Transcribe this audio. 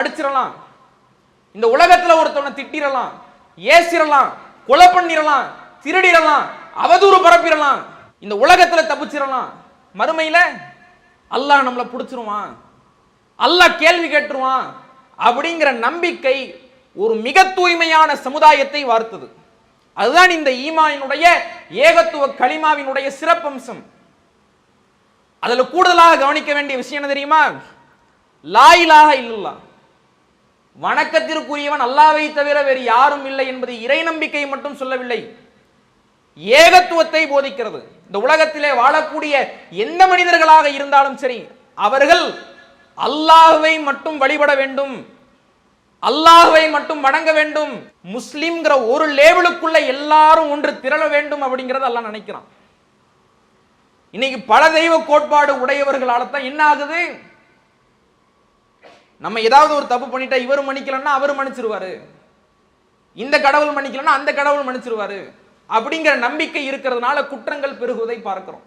அடிச்சிடலாம். இந்த உலகத்துல ஒருத்தவனை திட்டிரலாம் ஏசிரலாம் கொலை பண்ணிடலாம். திருடிரலாம் அவதூறு பரப்பிடலாம். இந்த உலகத்துல தப்பிச்சிடலாம். மறுமையில அல்லாஹ் நம்மளை பிடிச்சிருவான். அல்லாஹ் கேள்வி கேட்டுருவான். அப்படிங்கிற நம்பிக்கை ஒரு மிக தூய்மையான சமுதாயத்தை வார்த்தது. அதுதான் இந்த ஈமாயினுடைய ஏகத்துவ களிமாவினுடைய சிறப்பம்சம். அதுல கூடுதலாக கவனிக்க வேண்டிய விஷயம் என்ன தெரியுமா? லாயிலாக இல்லல்லா வணக்கத்திற்குரியவன் அல்லாவை தவிர வேறு யாரும் இல்லை என்பது இறை நம்பிக்கை மட்டும் சொல்லவில்லை. ஏகத்துவத்தை போதிக்கிறது. இந்த உலகத்திலே வாழக்கூடிய எந்த மனிதர்களாக இருந்தாலும் சரி அவர்கள் அல்லாஹுவை மட்டும் வழிபட வேண்டும். அல்லாஹுவை மட்டும் வணங்க வேண்டும். முஸ்லிம்ங்கிற ஒரு லேபிளுக்குள்ள எல்லாரும் ஒன்று திரள வேண்டும் அப்படிங்கிறத எல்லாம் நினைக்கிறான். இன்னைக்கு பல தெய்வ கோட்பாடு உடையவர்களால தான் என்ன ஆகுது? நம்ம ஏதாவது ஒரு தப்பு பண்ணிட்டா இவர் மன்னிக்கலன்னா அவர் மன்னிச்சிருவாரு. இந்த கடவுள் மன்னிக்கலன்னா அந்த கடவுள் மன்னிச்சிருவாரு. அப்படிங்கிற நம்பிக்கை இருக்கிறதுனால குற்றங்கள் பெருகுவதை பார்க்கிறோம்.